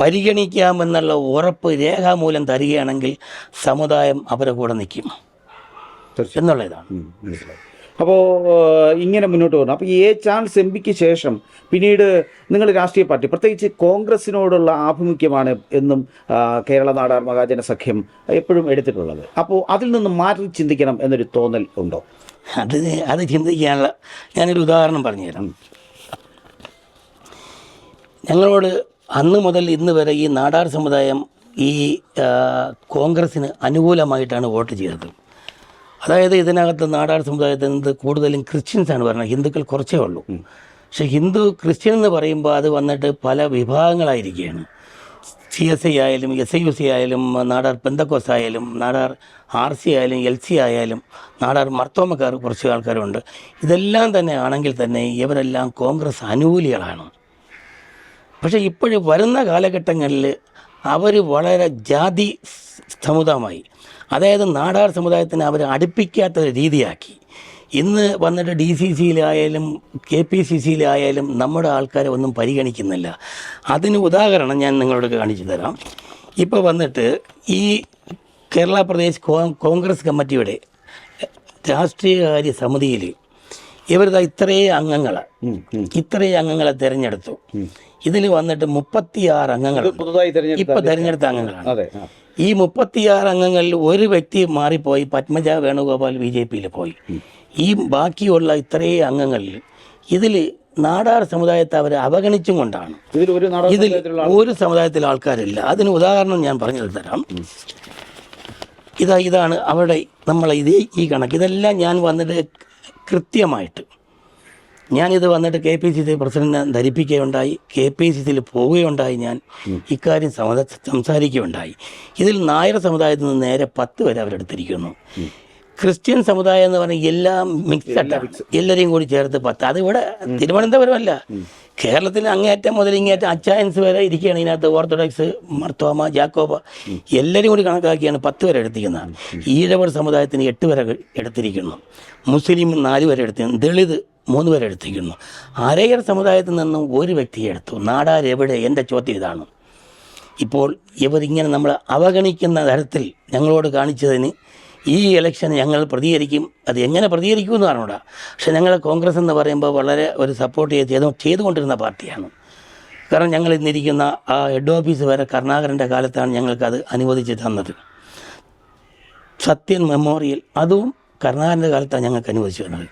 പരിഗണിക്കാമെന്നുള്ള ഉറപ്പ് രേഖാമൂലം തരികയാണെങ്കിൽ സമുദായം അവരെ കൂടെ നിൽക്കും തീർച്ചയായും. അപ്പോൾ ഇങ്ങനെ മുന്നോട്ട് പോകണം അപ്പോൾ എ ചാൾസ് എം പിക്ക് ശേഷം പിന്നീട് നിങ്ങൾ രാഷ്ട്രീയ പാർട്ടി പ്രത്യേകിച്ച് കോൺഗ്രസിനോടുള്ള ആഭിമുഖ്യമാണ് എന്നും കേരള നാടാർ മഹാജന സഖ്യം എപ്പോഴും എടുത്തിട്ടുള്ളത്. അപ്പോൾ അതിൽ നിന്ന് മാറ്റി ചിന്തിക്കണം എന്നൊരു തോന്നൽ ഉണ്ടോ? അത് അത് ചിന്തിക്കാനുള്ള ഞാനൊരു ഉദാഹരണം പറഞ്ഞു തരാം ഞങ്ങളോട് അന്ന് മുതൽ ഇന്ന് വരെ ഈ നാടാർ സമുദായം ഈ കോൺഗ്രസ്സിന് അനുകൂലമായിട്ടാണ് വോട്ട് ചെയ്തത്. അതായത് ഇതിനകത്ത് നാടാർ സമുദായത്തിൽ നിന്ന് കൂടുതലും ക്രിസ്ത്യൻസാണ് പറയുന്നത് ഹിന്ദുക്കൾ കുറച്ചേ ഉള്ളൂ. പക്ഷേ ഹിന്ദു ക്രിസ്ത്യൻ എന്ന് പറയുമ്പോൾ അത് വന്നിട്ട് പല വിഭാഗങ്ങളായിരിക്കുകയാണ്. സി എസ് ഐ ആയാലും എസ് ഐ യു സി ആയാലും നാടാർ പെന്തക്കോസ് ആയാലും നാടാർ ആർ സി ആയാലും എൽ സി ആയാലും നാടാർ മർത്തോമക്കാർ കുറച്ച് ആൾക്കാരുണ്ട്. ഇതെല്ലാം തന്നെ ആണെങ്കിൽ തന്നെ ഇവരെല്ലാം കോൺഗ്രസ് അനുകൂലികളാണ്. പക്ഷേ ഇപ്പോഴും വരുന്ന കാലഘട്ടങ്ങളിൽ അവർ വളരെ ജാതി സമുദായമായി. അതായത് നാടാർ സമുദായത്തിനെ അവർ അടുപ്പിക്കാത്ത രീതിയാക്കി. ഇന്ന് വന്നിട്ട് ഡി സി സിയിലായാലും കെ പി സി സിയിലായാലും നമ്മുടെ ആൾക്കാരെ ഒന്നും പരിഗണിക്കുന്നില്ല. അതിന് ഉദാഹരണം ഞാൻ നിങ്ങളോട് കാണിച്ചു തരാം. ഇപ്പോൾ വന്നിട്ട് ഈ കേരള പ്രദേശ് കോൺഗ്രസ് കമ്മിറ്റിയുടെ രാഷ്ട്രീയകാര്യ സമിതിയിൽ ഇവരുടെ ഇത്രേ അംഗങ്ങൾ ഉം. അംഗങ്ങളെ തിരഞ്ഞെടുത്തു. ഇതിൽ വന്നിട്ട് മുപ്പത്തിയാറ് അംഗങ്ങൾ ഇപ്പൊ തിരഞ്ഞെടുത്ത അംഗങ്ങളാണ്. ഈ മുപ്പത്തിയാറ് അംഗങ്ങളിൽ ഒരു വ്യക്തി മാറിപ്പോയി. പത്മജ വേണുഗോപാൽ ബി ജെ പിയിൽ പോയി. ഈ ബാക്കിയുള്ള ഇത്രയും അംഗങ്ങളിൽ ഇതിൽ നാടാർ സമുദായത്തെ അവർ അവഗണിച്ചും കൊണ്ടാണ്. ഇതിൽ ഒരു സമുദായത്തിലെ ആൾക്കാരില്ല. അതിന് ഉദാഹരണം ഞാൻ പറഞ്ഞു തരാം. ഇതാ ഇതാണ് അവിടെ നമ്മളെ ഇതേ ഈ കണക്ക്. ഇതെല്ലാം ഞാൻ വന്നിട്ട് കൃത്യമായിട്ട്. ഞാനിത് വന്നിട്ട് കെ പി സി സി പ്രസിഡന്റിനെ ധരിപ്പിക്കുകയുണ്ടായി. കെ പി സി സിയിൽ പോവുകയുണ്ടായി ഞാൻ. ഇക്കാര്യം സംസാരിക്കുകയുണ്ടായി. ഇതിൽ നായർ സമുദായത്തിൽ നിന്ന് നേരെ പത്ത് വരെ അവരെടുത്തിരിക്കുന്നു. ക്രിസ്ത്യൻ സമുദായം എന്ന് പറഞ്ഞാൽ എല്ലാം മിക്സഡ് എല്ലാവരെയും കൂടി ചേർത്ത് പത്ത്. അതിവിടെ തിരുവനന്തപുരമല്ല. കേരളത്തിൽ അങ്ങേയറ്റം മുതൽ ഇങ്ങേറ്റം അച്ചായൻസ് വരെ ഇരിക്കുകയാണ് ഇതിനകത്ത് ഓർത്തഡോക്സ് മർത്തോമ ജാക്കോബ. എല്ലാവരും കൂടി കണക്കാക്കിയാണ് പത്ത് വരെ എടുത്തിരിക്കുന്നത്. ഈഴവർ സമുദായത്തിന് എട്ട് വരെ എടുത്തിരിക്കുന്നു. മുസ്ലിം നാല് വരെ എടുത്തിരിക്കുന്നു. ദളിത് മൂന്ന് പേരെ എടുത്തിരിക്കുന്നു. അരയർ സമുദായത്തിൽ നിന്നും ഒരു വ്യക്തിയെ എടുത്തു. നാടാരെവിടെ എന്റെ ചോദ്യം ഇതാണ്. ഇപ്പോൾ ഇവരിങ്ങനെ നമ്മൾ അവഗണിക്കുന്ന തരത്തിൽ ഞങ്ങളോട് കാണിച്ചതിന് ഈ ഇലക്ഷൻ ഞങ്ങൾ പ്രതികരിക്കും. അത് എങ്ങനെ പ്രതികരിക്കുമെന്ന് പറഞ്ഞൂടാ പക്ഷെ ഞങ്ങൾ കോൺഗ്രസ് എന്ന് പറയുമ്പോൾ വളരെ ഒരു സപ്പോർട്ട് ചെയ്ത് ചെയ്തു ചെയ്തുകൊണ്ടിരുന്ന പാർട്ടിയാണ്. കാരണം ഞങ്ങൾ ഇന്നിരിക്കുന്ന ആ ഹെഡ് ഓഫീസ് വരെ കരുണാകരന്റെ കാലത്താണ് ഞങ്ങൾക്കത് അനുവദിച്ച് തന്നത്. സത്യൻ മെമ്മോറിയൽ അതും കരുണാകരന്റെ കാലത്താണ് ഞങ്ങൾക്ക് അനുവദിച്ചു വന്നത്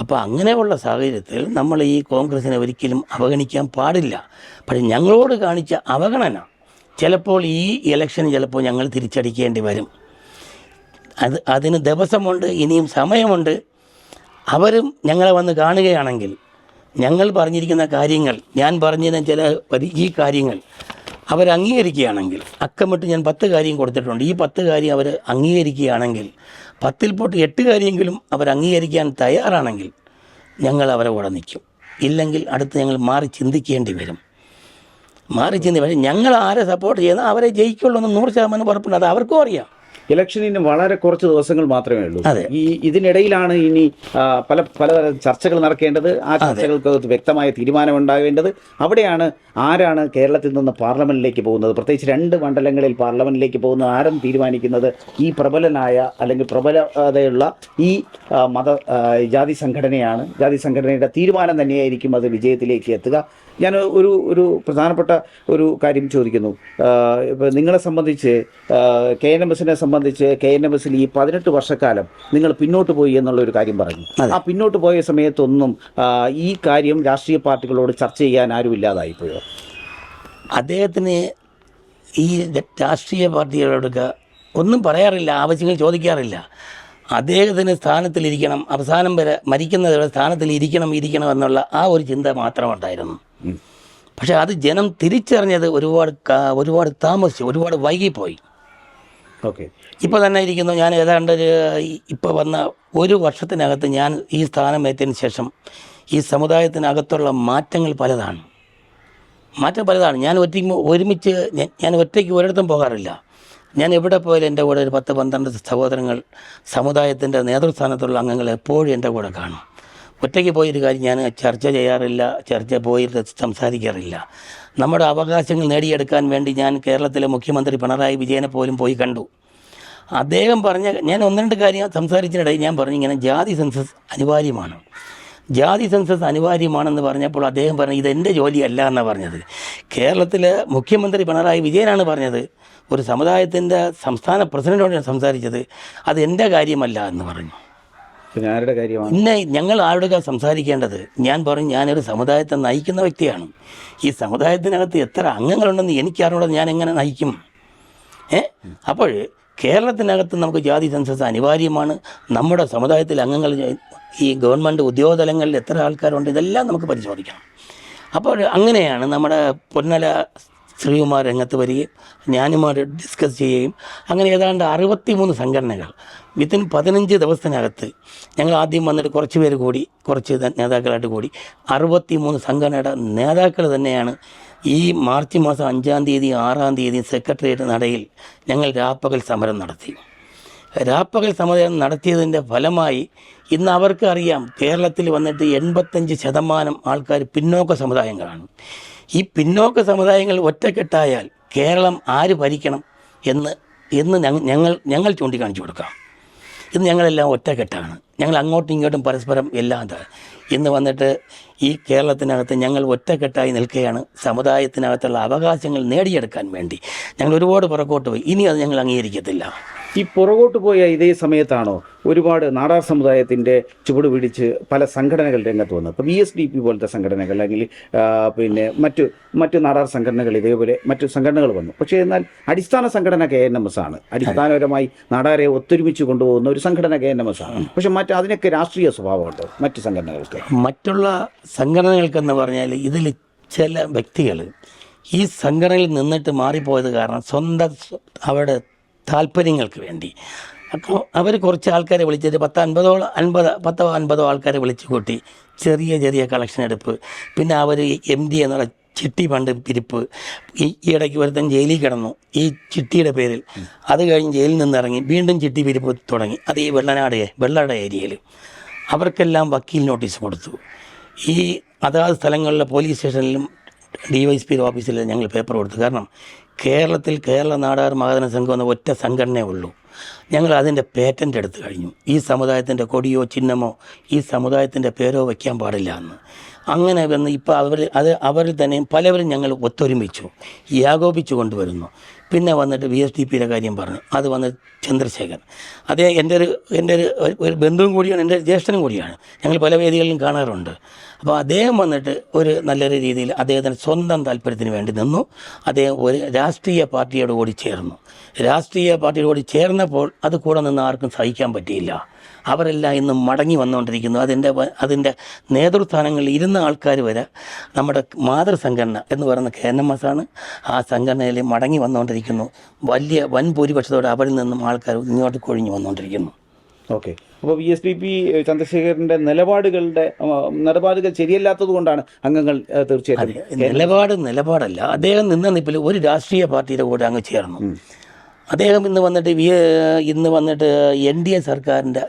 അപ്പോൾ അങ്ങനെയുള്ള സാഹചര്യത്തിൽ നമ്മൾ ഈ കോൺഗ്രസിനെ ഒരിക്കലും അവഗണിക്കാൻ പാടില്ല. പക്ഷേ ഞങ്ങളോട് കാണിച്ച അവഗണന ചിലപ്പോൾ ഈ ഇലക്ഷൻ ചിലപ്പോൾ ഞങ്ങൾ തിരിച്ചടിക്കേണ്ടി വരും. അത് അതിന് ദിവസമുണ്ട് ഇനിയും സമയമുണ്ട്. അവരും ഞങ്ങളെ വന്ന് കാണുകയാണെങ്കിൽ ഞങ്ങൾ പറഞ്ഞിരിക്കുന്ന കാര്യങ്ങൾ ഞാൻ പറഞ്ഞിരുന്ന ചില ഈ കാര്യങ്ങൾ അവർ അംഗീകരിക്കുകയാണെങ്കിൽ അക്കമിട്ട് ഞാൻ പത്ത് കാര്യം കൊടുത്തിട്ടുണ്ട്. ഈ പത്ത് കാര്യം അവർ അംഗീകരിക്കുകയാണെങ്കിൽ പത്തിൽ പോട്ട് എട്ട് കാര്യമെങ്കിലും അവർ അംഗീകരിക്കാൻ തയ്യാറാണെങ്കിൽ ഞങ്ങൾ അവരെ കൂടെ നിൽക്കും. ഇല്ലെങ്കിൽ അടുത്ത് ഞങ്ങൾ മാറി ചിന്തിക്കേണ്ടി വരും. മാറി ചിന്തി പക്ഷേ ഞങ്ങൾ ആരെ സപ്പോർട്ട് ചെയ്യുന്ന? അവരെ ജയിക്കുള്ളൂ എന്ന് നൂറ് ശതമാനം ഉറപ്പുണ്ട്. അത് അവർക്കും അറിയാം. ഇലക്ഷനിന് വളരെ കുറച്ച് ദിവസങ്ങൾ മാത്രമേ ഉള്ളൂ. ഈ ഇതിനിടയിലാണ് ഇനി പല പല ചർച്ചകൾ നടക്കേണ്ടത്. ആ ചർച്ചകൾക്ക് വ്യക്തമായ തീരുമാനമുണ്ടാകേണ്ടത് അവിടെയാണ് ആരാണ് കേരളത്തിൽ നിന്ന് പാർലമെന്റിലേക്ക് പോകുന്നത്. പ്രത്യേകിച്ച് രണ്ട് മണ്ഡലങ്ങളിൽ പാർലമെന്റിലേക്ക് പോകുന്നത് ആരും തീരുമാനിക്കുന്നത് ഈ പ്രബലനായ അല്ലെങ്കിൽ പ്രബലതയുള്ള ഈ മത ജാതി സംഘടനയാണ്. ജാതി സംഘടനയുടെ തീരുമാനം തന്നെയായിരിക്കും അത് വിജയത്തിലേക്ക് എത്തുക. ഞാൻ ഒരു ഒരു പ്രധാനപ്പെട്ട ഒരു കാര്യം ചോദിക്കുന്നു. ഇപ്പോൾ നിങ്ങളെ സംബന്ധിച്ച് കെ എൻ എം എസിനെ സംബന്ധിച്ച് കെ എൻ എം എസിൽ ഈ പതിനെട്ട് വർഷക്കാലം നിങ്ങൾ പിന്നോട്ട് പോയി എന്നുള്ള ഒരു കാര്യം പറഞ്ഞു. ആ പിന്നോട്ട് പോയ സമയത്തൊന്നും ഈ കാര്യം രാഷ്ട്രീയ പാർട്ടികളോട് ചർച്ച ചെയ്യാൻ ആരും ഇല്ലാതായിപ്പോയോ? അദ്ദേഹത്തിന് ഈ രാഷ്ട്രീയ പാർട്ടികളോടൊക്കെ ഒന്നും പറയാറില്ല ആവശ്യങ്ങൾ ചോദിക്കാറില്ല. അദ്ദേഹത്തിന് സ്ഥാനത്തിലിരിക്കണം അവസാനം വരെ മരിക്കുന്നത് വരെ സ്ഥാനത്തിൽ ഇരിക്കണം ഇരിക്കണം എന്നുള്ള ആ ഒരു ചിന്ത മാത്രമുണ്ടായിരുന്നു. പക്ഷേ അത് ജനം തിരിച്ചറിഞ്ഞത് ഒരുപാട് ഒരുപാട് താമസിച്ചു ഒരുപാട് വൈകിപ്പോയി. ഓക്കെ. ഇപ്പോൾ തന്നെ ഇരിക്കുന്നു. ഞാൻ ഏതാണ്ട് ഒരു ഇപ്പോൾ വന്ന ഒരു വർഷത്തിനകത്ത് ഞാൻ ഈ സ്ഥാനം സ്ഥാനമേറ്റതിന് ശേഷം ഈ സമുദായത്തിനകത്തുള്ള മാറ്റങ്ങൾ പലതാണ്. മാറ്റം പലതാണ്. ഞാൻ ഒറ്റ ഒരുമിച്ച് ഞാൻ- ഞാൻ ഒറ്റയ്ക്ക് ഒരിടത്തും പോകാറില്ല. ഞാൻ എവിടെ പോയാലും എന്റെ കൂടെ ഒരു പത്ത് പന്ത്രണ്ട് സഹോദരങ്ങൾ സമുദായത്തിന്റെ നേതൃസ്ഥാനത്തുള്ള അംഗങ്ങൾ എപ്പോഴും എന്റെ കൂടെ കാണും. ഒറ്റയ്ക്ക് പോയൊരു കാര്യം ഞാൻ ചർച്ച ചെയ്യാറില്ല ചർച്ച പോയി സംസാരിക്കാറില്ല. നമ്മുടെ അവകാശങ്ങൾ നേടിയെടുക്കാൻ വേണ്ടി ഞാൻ കേരളത്തിലെ മുഖ്യമന്ത്രി പിണറായി വിജയനെ പോലും പോയി കണ്ടു. അദ്ദേഹം പറഞ്ഞ ഞാൻ ഒന്ന് രണ്ട് കാര്യം സംസാരിച്ചിനിടയിൽ ഞാൻ പറഞ്ഞു ഇങ്ങനെ ജാതി സെൻസസ് അനിവാര്യമാണ്. ജാതി സെൻസസ് അനിവാര്യമാണെന്ന് പറഞ്ഞപ്പോൾ അദ്ദേഹം പറഞ്ഞു ഇതെന്റെ ജോലിയല്ല എന്നാണ് പറഞ്ഞത്. കേരളത്തിലെ മുഖ്യമന്ത്രി പിണറായി വിജയനാണ് പറഞ്ഞത്. ഒരു സമുദായത്തിന്റെ സംസ്ഥാന പ്രസിഡന്റോട് ഞാൻ സംസാരിച്ചത് അത് എന്റെ കാര്യമല്ല എന്ന് പറഞ്ഞു. പിന്നെ കാര്യമാണ്? ഇന്ന് ഞങ്ങൾ ആരുടെ സംസാരിക്കേണ്ടത്? ഞാൻ പറഞ്ഞു ഞാനൊരു സമുദായത്തെ നയിക്കുന്ന വ്യക്തിയാണ്. ഈ സമുദായത്തിനകത്ത് എത്ര അംഗങ്ങളുണ്ടെന്ന് എനിക്കറിഞ്ഞൂടെ ഞാൻ എങ്ങനെ നയിക്കും. ഏ? അപ്പോൾ കേരളത്തിനകത്ത് നമുക്ക് ജാതി സെൻസസ് അനിവാര്യമാണ്. നമ്മുടെ സമുദായത്തിൽ അംഗങ്ങൾ ഈ ഗവൺമെന്റ് ഉദ്യോഗതലങ്ങളിൽ എത്ര ആൾക്കാരുണ്ട് ഇതെല്ലാം നമുക്ക് പരിശോധിക്കണം. അപ്പോൾ അങ്ങനെയാണ് നമ്മുടെ പൊന്നല ശ്രീകുമാർ രംഗത്ത് വരികയും ഞാനുമായിട്ട് ഡിസ്കസ് ചെയ്യുകയും അങ്ങനെ ഏതാണ്ട് അറുപത്തി മൂന്ന് സംഘടനകൾ വിത്തിൻ പതിനഞ്ച് ദിവസത്തിനകത്ത് ഞങ്ങൾ ആദ്യം വന്നിട്ട് കുറച്ച് പേര് കൂടി കുറച്ച് നേതാക്കളായിട്ട് കൂടി അറുപത്തി മൂന്ന് സംഘടനയുടെ നേതാക്കൾ തന്നെയാണ് ഈ മാർച്ച് മാസം അഞ്ചാം തീയതി ആറാം തീയതി സെക്രട്ടേറിയറ്റ് നടയിൽ ഞങ്ങൾ രാപ്പകൽ സമരം നടത്തി. രാപ്പകൽ സമരം നടത്തിയതിന്റെ ഫലമായി ഇന്ന് അവർക്ക് അറിയാം കേരളത്തിൽ വന്നിട്ട് എൺപത്തഞ്ച് ശതമാനം ആൾക്കാർ പിന്നോക്ക സമുദായങ്ങളാണ്. ഈ പിന്നോക്ക സമുദായങ്ങൾ ഒറ്റക്കെട്ടായാൽ കേരളം ആര് ഭരിക്കണം എന്ന് എന്ന് ഞങ്ങ- ഞങ്ങൾ ഞങ്ങൾ ചൂണ്ടിക്കാണിച്ചു കൊടുക്കാം. ഇന്ന് ഞങ്ങളെല്ലാം ഒറ്റക്കെട്ടാണ്. ഞങ്ങൾ അങ്ങോട്ടും ഇങ്ങോട്ടും പരസ്പരം എല്ലാം ഇല്ലാതെ ഇന്ന് വന്നിട്ട് ഈ കേരളത്തിനകത്ത് ഞങ്ങൾ ഒറ്റക്കെട്ടായി നിൽക്കുകയാണ് സമുദായത്തിനകത്തുള്ള അവകാശങ്ങൾ നേടിയെടുക്കാൻ വേണ്ടി ഞങ്ങൾ ഒരുപാട് പുറകോട്ട് പോയി. ഇനി അത് ഞങ്ങൾ അംഗീകരിക്കത്തില്ല. ഈ പുറകോട്ട് പോയ ഇതേ സമയത്താണോ ഒരുപാട് നാടാർ സമുദായത്തിന്റെ ചുവട് പിടിച്ച് പല സംഘടനകൾ രംഗത്ത് വന്നത്? ഇപ്പോൾ ബി എസ് ഡി പി പോലത്തെ സംഘടനകൾ അല്ലെങ്കിൽ പിന്നെ മറ്റു മറ്റു നാടാർ സംഘടനകൾ ഇതേപോലെ മറ്റു സംഘടനകൾ വന്നു. പക്ഷേ എന്നാൽ അടിസ്ഥാന സംഘടന കെ എൻ എം എസ് ആണ്. അടിസ്ഥാനപരമായി നാടാരെ ഒത്തൊരുമിച്ച് കൊണ്ടുപോകുന്ന ഒരു സംഘടന കെ എൻ എം എസ് ആണ്. പക്ഷെ മറ്റ് അതിനൊക്കെ രാഷ്ട്രീയ സ്വഭാവമുണ്ട് മറ്റു സംഘടനകൾക്ക്? മറ്റുള്ള സംഘടനകൾക്കെന്ന് പറഞ്ഞാൽ ഇതിൽ ചില വ്യക്തികൾ ഈ സംഘടനയിൽ നിന്നിട്ട് മാറിപ്പോയത് കാരണം സ്വന്തം സ്വ- അവരുടെ താല്പര്യങ്ങൾക്ക് വേണ്ടി. അപ്പോൾ അവർ കുറച്ച് ആൾക്കാരെ വിളിച്ചിട്ട് പത്ത് അൻപതോളം അൻപത് പത്തോ അൻപതോ ആൾക്കാരെ വിളിച്ചു കൂട്ടി. ചെറിയ ചെറിയ കളക്ഷൻ എടുപ്പ്. പിന്നെ അവർ എം ഡി എന്നുള്ള ചിട്ടി പണ്ട് പിരിപ്പ് ഈ ഈ ഇടയ്ക്ക് ഒരുത്തൻ ജയിലിൽ കിടന്നു. ഈ ചിട്ടിയുടെ പേരിൽ. അത് കഴിഞ്ഞ് ജയിലിൽ നിന്ന് ഇറങ്ങി. വീണ്ടും ചിട്ടി പിരിപ്പ് തുടങ്ങി. അത് ഈ വെള്ളനാട് വെള്ളട ഏരിയയിൽ. അവർക്കെല്ലാം വക്കീൽ നോട്ടീസ് കൊടുത്തു. ഈ അതാത് സ്ഥലങ്ങളിലെ പോലീസ് സ്റ്റേഷനിലും ഡി വൈ എസ് പി ഓഫീസിലും ഞങ്ങൾ പേപ്പർ കൊടുത്തു. കാരണം കേരളത്തിൽ കേരള നാടാർ മഹാജന സംഘം എന്ന ഒറ്റ സംഘടനയേ ഉള്ളൂ. ഞങ്ങൾ അതിന്റെ പേറ്റന്റ് എടുത്തു കഴിഞ്ഞു. ഈ സമുദായത്തിന്റെ കൊടിയോ ചിഹ്നമോ ഈ സമുദായത്തിന്റെ പേരോ വയ്ക്കാൻ പാടില്ല എന്ന്. അങ്ങനെ വന്ന് ഇപ്പോൾ അവർ അത് അവരിൽ തന്നെയും പലവരും ഞങ്ങൾ ഒത്തൊരുമിച്ചു. ഏകോപിച്ചു കൊണ്ടുവരുന്നു. പിന്നെ വന്നിട്ട് വി എസ് ഡി പിയുടെ കാര്യം പറഞ്ഞു. അത് വന്ന് ചന്ദ്രശേഖർ അതേ എന്റെ ഒരു എന്റെ ഒരു ഒരു ബന്ധുവും കൂടിയാണ് എന്റെ ജ്യേഷ്ഠനും കൂടിയാണ്. ഞങ്ങൾ പല വേദികളിലും കാണാറുണ്ട്. അപ്പോൾ അദ്ദേഹം വന്നിട്ട് ഒരു നല്ലൊരു രീതിയിൽ അദ്ദേഹത്തിന്റെ സ്വന്തം താല്പര്യത്തിന് വേണ്ടി നിന്നു. അദ്ദേഹം ഒരു രാഷ്ട്രീയ പാർട്ടിയോട് കൂടി ചേർന്നു. രാഷ്ട്രീയ പാർട്ടിയോട് ചേർന്നപ്പോൾ അത് കൂടെ നിന്ന് ആർക്കും സഹിക്കാൻ പറ്റിയില്ല. അവരെല്ലാം ഇന്ന് മടങ്ങി വന്നുകൊണ്ടിരിക്കുന്നു. അതിന്റെ അതിന്റെ നേതൃസ്ഥാനങ്ങളിൽ ഇരുന്ന ആൾക്കാർ വരെ നമ്മുടെ മാതൃസംഘടന എന്ന് പറയുന്ന കെ എൻ എം എസ് ആണ് ആ സംഘടനയിൽ മടങ്ങി വന്നുകൊണ്ടിരിക്കുന്നു. വലിയ വൻ ഭൂരിപക്ഷത്തോടെ അവരിൽ നിന്നും ആൾക്കാർ ഇങ്ങോട്ട് കൊഴിഞ്ഞു വന്നുകൊണ്ടിരിക്കുന്നു. ഓക്കെ. അപ്പോൾ വി എസ് ഡി പി ചന്ദ്രശേഖരന്റെ നിലപാടുകളുടെ നിലപാടുകൾ ശരിയല്ലാത്തത് കൊണ്ടാണ് അംഗങ്ങൾ തീർച്ചയായിട്ടും നിലപാട് നിലപാടല്ല. അദ്ദേഹം നിന്ന നിപ്പിൽ ഒരു രാഷ്ട്രീയ പാർട്ടിയുടെ കൂടെ അങ്ങ് ചേർന്നു. അദ്ദേഹം ഇന്ന് വന്നിട്ട് വി ഇന്ന് വന്നിട്ട് എൻ ഡി എ സർക്കാരിന്റെ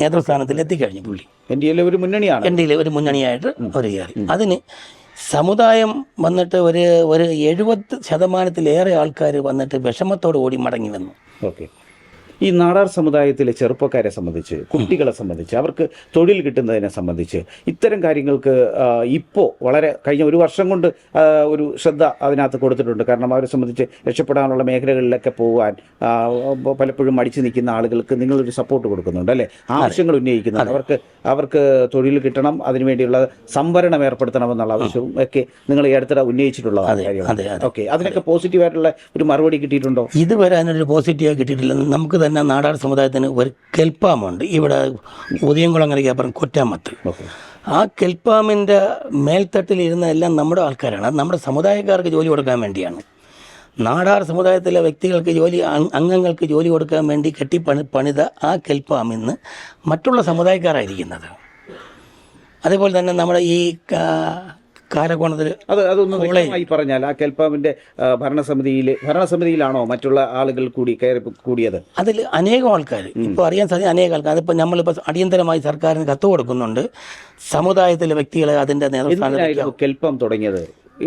നേതൃസ്ഥാനത്തിൽ എത്തിക്കഴിഞ്ഞു പുള്ളി. എൻ ഡി എയിലെ ഒരു മുന്നണിയാണ്. എൻ ഡി എയിലെ ഒരു മുന്നണിയായിട്ട് ഒരു കയറി. അതിന് സമുദായം വന്നിട്ട് ഒരു ഒരു എഴുപത് ശതമാനത്തിലേറെ ആൾക്കാർ വന്നിട്ട് വിഷമത്തോടു കൂടി മടങ്ങി വന്നു. ഓക്കെ. ഈ നാടാർ സമുദായത്തിലെ ചെറുപ്പക്കാരെ സംബന്ധിച്ച് കുട്ടികളെ സംബന്ധിച്ച് അവർക്ക് തൊഴിൽ കിട്ടുന്നതിനെ സംബന്ധിച്ച് ഇത്തരം കാര്യങ്ങൾക്ക് ഇപ്പോൾ വളരെ കഴിഞ്ഞ ഒരു വർഷം കൊണ്ട് ഒരു ശ്രദ്ധ അതിനകത്ത് കൊടുത്തിട്ടുണ്ട്. കാരണം അവരെ സംബന്ധിച്ച് രക്ഷപ്പെടാനുള്ള മേഖലകളിലൊക്കെ പോകാൻ പലപ്പോഴും മടിച്ചു നിൽക്കുന്ന ആളുകൾക്ക് നിങ്ങളൊരു സപ്പോർട്ട് കൊടുക്കുന്നുണ്ട് അല്ലേ? ആവശ്യങ്ങൾ ഉന്നയിക്കുന്നുണ്ട്. അവർക്ക് അവർക്ക് തൊഴിൽ കിട്ടണം അതിനുവേണ്ടിയുള്ള സംവരണം ഏർപ്പെടുത്തണമെന്നുള്ള ആവശ്യവും ഒക്കെ നിങ്ങൾ ഈ അടുത്തിടെ ഉന്നയിച്ചിട്ടുള്ള അതെ, കാര്യമാണ്. ഓക്കെ അതിനൊക്കെ പോസിറ്റീവായിട്ടുള്ള ഒരു മറുപടി കിട്ടിയിട്ടുണ്ടോ? ഇതുവരെ അതിനൊരു പോസിറ്റീവ് കിട്ടിയിട്ടില്ല. നമുക്ക് തന്നെ നാടാർ സമുദായത്തിന് ഒരു കെൽപ്പാമുണ്ട്. ഇവിടെ ഉദയംകുളങ്ങരയ്ക്ക് അപ്പുറം കുറ്റാമത്ത്. ആ കെൽപ്പാമിന്റെ മേൽത്തട്ടിലിരുന്ന എല്ലാം നമ്മുടെ ആൾക്കാരാണ്. അത് നമ്മുടെ സമുദായക്കാർക്ക് ജോലി കൊടുക്കാൻ വേണ്ടിയാണ്. നാടാർ സമുദായത്തിലെ വ്യക്തികൾക്ക് ജോലി അംഗങ്ങൾക്ക് ജോലി കൊടുക്കാൻ വേണ്ടി കെട്ടിപ്പണി പണിത ആ കെൽപ്പാം ഇന്ന് മറ്റുള്ള സമുദായക്കാരായിരിക്കുന്നത്. അതേപോലെ തന്നെ നമ്മുടെ ഈ കാ- കാരക്കോണത്തിൽ അത് അതൊന്ന് വ്യക്തമായി പറഞ്ഞാൽ ആ കെൽപ്പാമിന്റെ ഭരണസമിതിയിൽ ഭരണസമിതിയിലാണോ മറ്റുള്ള ആളുകൾ കൂടി കയറി കൂടിയത്? അതിൽ അനേകം ആൾക്കാർ ഇപ്പോൾ അറിയാൻ സാധിക്കും അനേകം ആൾക്കാർ അതിപ്പോൾ നമ്മളിപ്പോൾ അടിയന്തരമായി സർക്കാരിന് കത്ത് കൊടുക്കുന്നുണ്ട്. സമുദായത്തിലെ വ്യക്തികളെ അതിന്റെ കെൽപ്പം തുടങ്ങിയത്?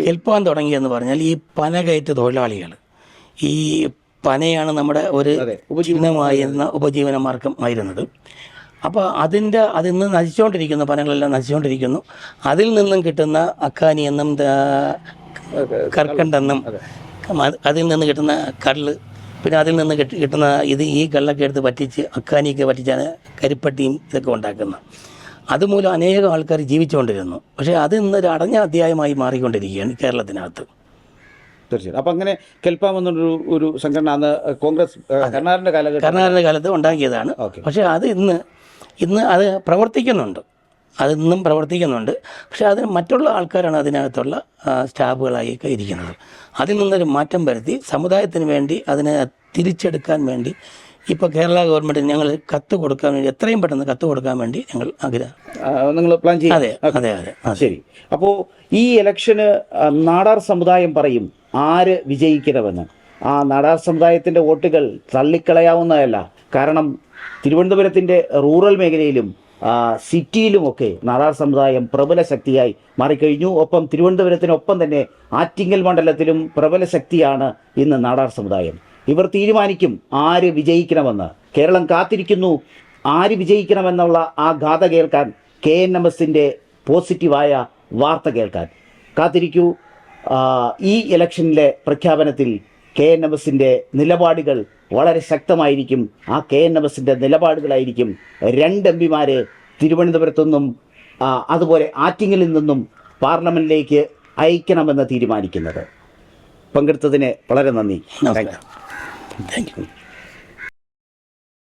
കെൽപ്പാൻ തുടങ്ങിയെന്ന് പറഞ്ഞാൽ ഈ പനകയറ്റ തൊഴിലാളികൾ ഈ പനയാണ് നമ്മുടെ ഒരു ഉപജീവനമായിരുന്ന ചിഹ്നമായിരുന്ന ഉപജീവന മാർഗം ആയിരുന്നത്. അപ്പോൾ അതിന്റെ അതിൽ നിന്ന് നശിച്ചുകൊണ്ടിരിക്കുന്നു പനകളെല്ലാം നശിച്ചുകൊണ്ടിരിക്കുന്നു. അതിൽ നിന്നും കിട്ടുന്ന അക്കാനി എന്നും കർക്കണ്ടെന്നും അതിൽ നിന്ന് കിട്ടുന്ന കള്ള് പിന്നെ അതിൽ നിന്ന് കിട്ടുന്ന ഇത് ഈ കള്ളൊക്കെ എടുത്ത് പറ്റിച്ച് അക്കാനിയൊക്കെ പറ്റിച്ചാണ് കരിപ്പട്ടിയും ഇതൊക്കെ ഉണ്ടാക്കുന്നത്. അതുമൂലം അനേകം ആൾക്കാർ ജീവിച്ചുകൊണ്ടിരുന്നു. പക്ഷേ അത് ഇന്നൊരു അടഞ്ഞ അധ്യായമായി മാറിക്കൊണ്ടിരിക്കുകയാണ് കേരളത്തിനകത്ത്. തീർച്ചയായും അപ്പം അങ്ങനെ കെൽപ്പാം എന്നൊരു ഒരു സംഘടന അന്ന് കോൺഗ്രസ് ആ, കാലത്ത് കർണാടക കാലത്ത് ഉണ്ടാക്കിയതാണ്. ഓക്കെ. പക്ഷേ അത് ഇന്ന് ഇന്ന് അത് പ്രവർത്തിക്കുന്നുണ്ട്. അതിന്നും പ്രവർത്തിക്കുന്നുണ്ട്. പക്ഷേ അതിന് മറ്റുള്ള ആൾക്കാരാണ് അതിനകത്തുള്ള സ്റ്റാഫുകളായൊക്കെ ഇരിക്കുന്നത്. അതിൽ നിന്നൊരു മാറ്റം വരുത്തി സമുദായത്തിന് വേണ്ടി അതിനെ തിരിച്ചെടുക്കാൻ വേണ്ടി ഇപ്പോൾ കേരള ഗവൺമെന്റ് ഞങ്ങൾ കത്ത് കൊടുക്കാൻ വേണ്ടി എത്രയും പെട്ടെന്ന് കത്ത് കൊടുക്കാൻ വേണ്ടി ഞങ്ങൾ ആഗ്രഹം. നിങ്ങൾ പ്ലാൻ ചെയ്യും. അതെ അതെ അതെ. അതെ ശരി. അപ്പോൾ ഈ ഇലക്ഷന് നാടാർ സമുദായം പറയും ആര് വിജയിക്കണമെന്ന് ആ നാടാർ സമുദായത്തിന്റെ വോട്ടുകൾ തള്ളിക്കളയാവുന്നതല്ല. കാരണം തിരുവനന്തപുരത്തിന്റെ റൂറൽ മേഖലയിലും സിറ്റിയിലുമൊക്കെ നാടാർ സമുദായം പ്രബല ശക്തിയായി മാറിക്കഴിഞ്ഞു. ഒപ്പം തിരുവനന്തപുരത്തിനൊപ്പം തന്നെ ആറ്റിങ്ങൽ മണ്ഡലത്തിലും പ്രബല ശക്തിയാണ് ഇന്ന് നാടാർ സമുദായം. ഇവർ തീരുമാനിക്കും ആര് വിജയിക്കണമെന്ന്. കേരളം കാത്തിരിക്കുന്നു. ആര് വിജയിക്കണമെന്നുള്ള ആ ഗാഥ കേൾക്കാൻ കെ എൻ എം എസിന്റെ പോസിറ്റീവായ വാർത്ത കേൾക്കാൻ. കാത്തിരിക്കൂ. ഈ ഇലക്ഷനിലെ പ്രഖ്യാപനത്തിൽ കെ എൻ എം എസിന്റെ നിലപാടുകൾ വളരെ ശക്തമായിരിക്കും. ആ കെ എൻ എം എസിന്റെ നിലപാടുകളായിരിക്കും രണ്ട് എം പിമാരെ തിരുവനന്തപുരത്തു നിന്നും അതുപോലെ ആറ്റിങ്ങലിൽ നിന്നും പാർലമെന്റിലേക്ക് അയക്കണമെന്ന് തീരുമാനിക്കുന്നത്. പങ്കെടുത്തതിന് വളരെ നന്ദി. Thank you.